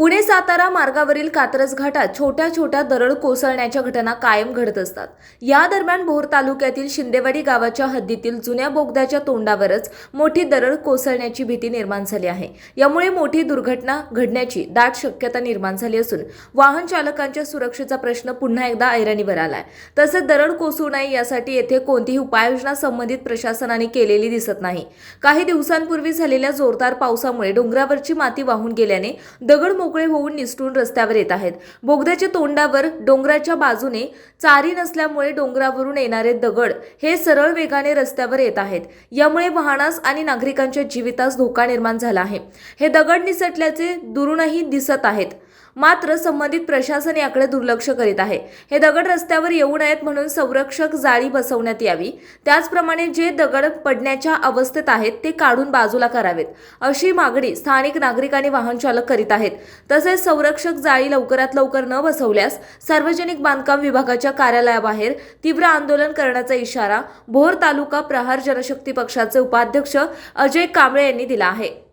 पुणे सातारा मार्गावरील कात्रज घाटात छोट्या छोट्या दरड कोसळण्याच्या घटना कायम घडत असतात. या दरम्यान भोर तालुक्यातील शिंदेवाडी गावाच्या हद्दीतील जुन्या बोगद्याच्या तोंडावरच मोठी दरड कोसळण्याची भीती निर्माण झाली आहे. यामुळे मोठी दुर्घटना घडण्याची दाट शक्यता निर्माण झाली असून वाहन चालकांच्या सुरक्षेचा प्रश्न पुन्हा एकदा ऐरणीवर आलाय. तसेच दरड कोसळू नये यासाठी येथे कोणतीही उपाययोजना संबंधित प्रशासनाने केलेली दिसत नाही. काही दिवसांपूर्वी झालेल्या जोरदार पावसामुळे डोंगरावरची माती वाहून गेल्याने दगड मोकळे होऊन निसटून रस्त्यावर येत आहेत. बोगद्याच्या तोंडावर डोंगराच्या बाजूने चारी नसल्यामुळे डोंगरावरून येणारे दगड हे सरळ वेगाने रस्त्यावर येत आहेत. यामुळे वाहनास आणि नागरिकांच्या जीवितास धोका निर्माण झाला आहे. हे दगड निसटल्याचे दुरूनही दिसत आहेत. मात्र संबंधित प्रशासन याकडे दुर्लक्ष करीत आहे. हे दगड रस्त्यावर येऊ नयेत म्हणून संरक्षक जाळी बसवण्यात यावी. त्याचप्रमाणे जे दगड पडण्याच्या अवस्थेत आहेत ते काढून बाजूला करावेत. अशी मागणी स्थानिक नागरिक आणि वाहन चालक करीत आहेत. तसेच संरक्षक जाळी लवकरात लवकर न बसवल्यास सार्वजनिक बांधकाम विभागाच्या कार्यालयाबाहेर तीव्र आंदोलन करण्याचा इशारा भोर तालुका प्रहार जनशक्ती पक्षाचे उपाध्यक्ष अजय कांबळे यांनी दिला आहे.